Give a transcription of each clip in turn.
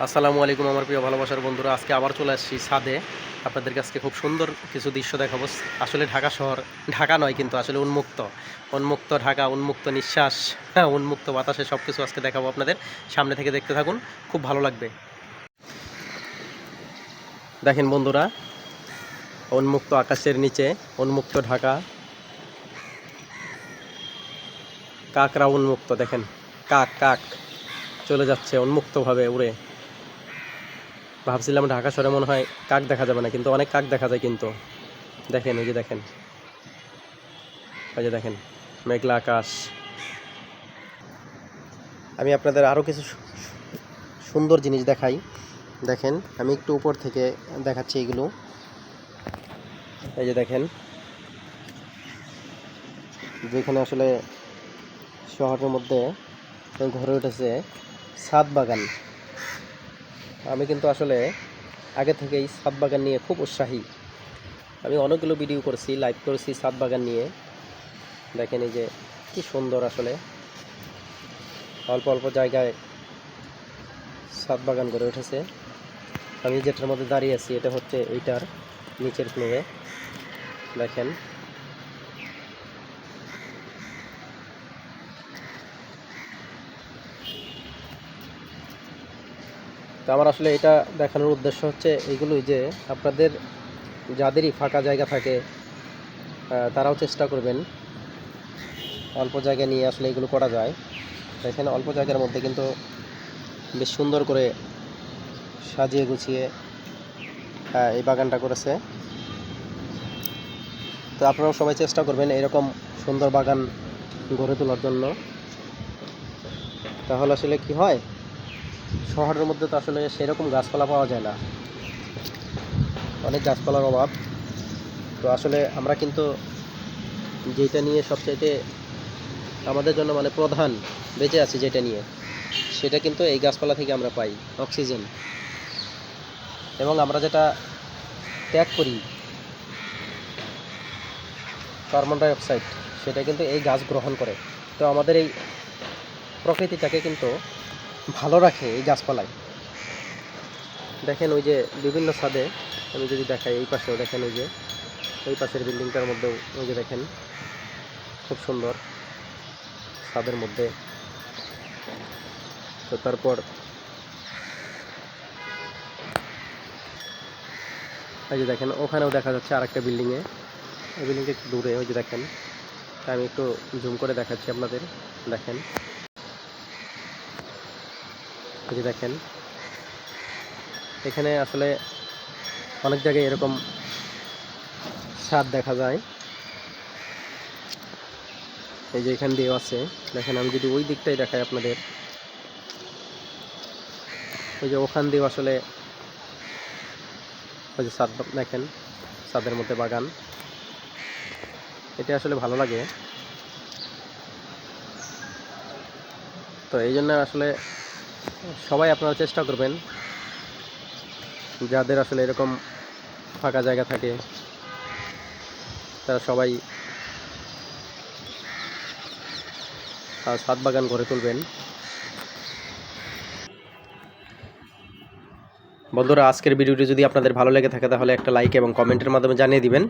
আসসালামু আলাইকুম আমার প্রিয় ভালোবাসার বন্ধুরা আজকে আবার চলে আসছি ছাদে। আপনাদের আজকে খুব সুন্দর কিছু দৃশ্য দেখাবো। আসলে ঢাকা শহর ঢাকা নয় কিন্তু আসলে উন্মুক্ত। উন্মুক্ত ঢাকা উন্মুক্ত নিঃশ্বাস হ্যাঁ, উন্মুক্ত বাতাসে সব কিছু আজকে দেখাবো আপনাদের। সামনে থেকে দেখতে থাকুন খুব ভালো লাগবে। দেখেন বন্ধুরা উন্মুক্ত আকাশের নিচে উন্মুক্ত ঢাকা। কাকরা উন্মুক্ত দেখেন। কাক কাক। চলে যাচ্ছে উন্মুক্তভাবে উড়ে। ভাবছিলাম ঢাকা শহরে মনে হয় কাক দেখা যাবে না, কিন্তু অনেক কাক দেখা যায় কিন্তু। দেখেন, এই যে দেখেন। এই যে দেখেন, মেঘলা আকাশ। আমি আপনাদের আরও কিছু সুন্দর জিনিস দেখাই। দেখেন, আমি একটু উপর থেকে দেখাচ্ছি এগুলো। এই যে দেখেন। যেখানে আসলে শহরের মধ্যে ঘরে উঠেছে ছাদ বাগান। আমি কিন্তু আসলে আগে থেকেই ছাদ বাগান নিয়ে খুব উৎসাহী। আমি অনেকগুলো ভিডিও করছি লাইভ করেছি ছাদ বাগান নিয়ে। দেখেন এই যে, কি সুন্দর আসলে। অল্প অল্প জায়গায় ছাদ বাগান গড়ে উঠেছে। আমি যেটার মধ্যে দাঁড়িয়ে আছি, এটা হচ্ছে এইটার নিচের ফ্লোরে দেখেন তো আমার আসলে এটা দেখানোর উদ্দেশ্য হচ্ছে এইগুলোই যে আপনাদের যাদেরই ফাঁকা জায়গা থাকে তারাও চেষ্টা করবেন অল্প জায়গা নিয়ে আসলে এগুলো করা যায়। এখানে অল্প জায়গার মধ্যে কিন্তু বেশ সুন্দর করে সাজিয়ে গুছিয়ে এই বাগানটা করেছে। তো আপনারাও সবাই চেষ্টা করবেন এরকম সুন্দর বাগান গড়ে তোলার জন্য। তাহলে আসলে কি হয়? শহরের মধ্যে তো আসলে সেরকম গাছপালা পাওয়া যায় না। অনেক গাছপালার অভাব। তো আসলে আমরা কিন্তু যেটা নিয়ে সবচাইতে আমাদের জন্য মানে প্রধান বেঁচে আছি যেটা নিয়ে, সেটা কিন্তু এই গাছপালা থেকে আমরা পাই অক্সিজেন। এবং আমরা যেটা ত্যাগ করি কার্বন ডাইঅক্সাইড, সেটা কিন্তু এই গাছ গ্রহণ করে। তো আমাদের এই প্রকৃতিটাকে কিন্তু ভালো রাখে এই গাছপালায়। দেখেন ওই যে বিভিন্ন ছাদে, আমি যদি দেখাই এই পাশেও দেখেন ওই যে, এই পাশের বিল্ডিংটার মধ্যেও ওই যে দেখেন, খুব সুন্দর ছাদের মধ্যে। তো তারপর এই যে দেখেন, ওখানেও দেখা যাচ্ছে আরেকটা বিল্ডিংয়ে। ওই বিল্ডিংটা একটু দূরে, ওই যে দেখেন। আমি একটু জুম করে দেখাচ্ছি আপনাদের, দেখেন। এই দেখেন, এখানে আসলে অনেক জায়গায় এরকম ছাদ দেখা যায়। এই যে এখান দিয়েও আছে। দেখেন, আমি যদি ওই দিকটাই দেখাই আপনাদের। ওই যে ওখান দিয়েও আসলে ওই যে ছাদ দেখেন ছাদের মধ্যে বাগান। এটা আসলে ভালো লাগে। তো এই জন্য আসলে সবাই আপনারা চেষ্টা করবেন। যাদের আসলে এরকম ফাঁকা জায়গা থাকে, তারা সবাই ছাদ বাগান গড়ে তুলবেন। বন্ধুরা, আজকের ভিডিওটি যদি আপনাদের ভালো লেগে থাকে, তাহলে একটা লাইক এবং কমেন্টের মাধ্যমে জানিয়ে দিবেন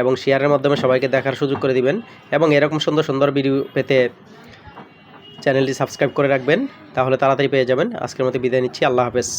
এবং শেয়ারের মাধ্যমে সবাইকে দেখার সুযোগ করে দিবেন এবং এরকম সুন্দর সুন্দর ভিডিও পেতে চ্যানেলটি সাবস্ক্রাইব করে রাখবেন তাহলে তাড়াতাড়ি পেয়ে যাবেন। আজকের মতো বিদায় নিচ্ছি আল্লাহ হাফেজ।